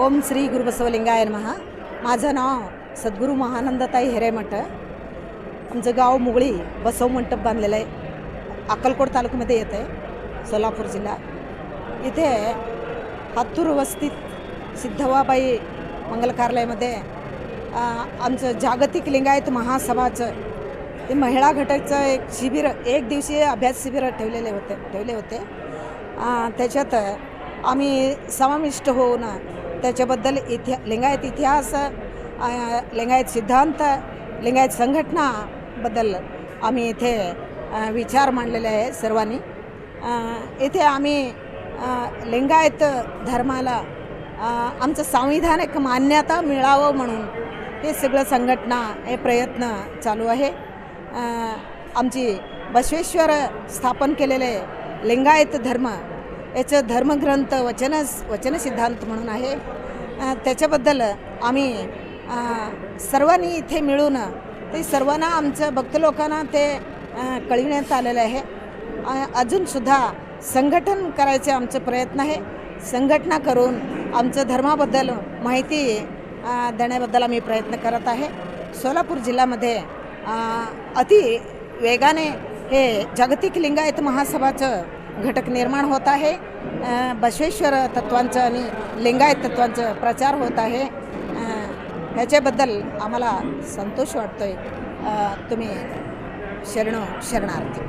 ओम श्री गुरुबसवलिंगाय महा माझं नाव सद्गुरू महानंदताई हिरेमठ. आमचं गाव मुगळी बसव मंटप बांधलेलं आहे. अक्कलकोट तालुक्यामध्ये येतं आहे सोलापूर जिल्हा. इथे हातूर वस्तीत सिद्धवाबाई मंगल कार्यालयामध्ये आमचं जागतिक लिंगायत महासभाचं ते महिला घटकचं एक शिबिर एक दिवसीय अभ्यास शिबिर ठेवलेले होते ठेवले होते. त्याच्यात आम्ही समाविष्ट होऊन त्याच्याबद्दल इतिहा लिंगायत इतिहास लिंगायत सिद्धांत लिंगायत संघटनाबद्दल आम्ही इथे विचार मांडलेले आहे सर्वांनी. इथे आम्ही लिंगायत धर्माला आमचं संविधानिक मान्यता मिळावं म्हणून हे सगळं संघटना हे प्रयत्न चालू आहे. आमची बसवेश्वर स्थापन केलेले लिंगायत धर्म याचं धर्मग्रंथ वचन वचन सिद्धांत म्हणून आहे. त्याच्याबद्दल आम्ही सर्वांनी इथे मिळून ते सर्वांना आमचं भक्त लोकांना ते कळविण्यात आलेलं आहे. अजूनसुद्धा संघटन करायचे आमचं प्रयत्न आहे. संघटना करून आमचं धर्माबद्दल माहिती देण्याबद्दल आम्ही प्रयत्न करत आहे. सोलापूर जिल्ह्यामध्ये अति वेगाने हे जागतिक लिंगायत महासभाचं घटक निर्माण होत आहे. बसवेश्वर तत्वांचं आणि लिंगायत तत्वांचं प्रचार होत आहे. ह्याच्याबद्दल आम्हाला संतोष वाटतो आहे तुम्ही शरण शरणार्थी.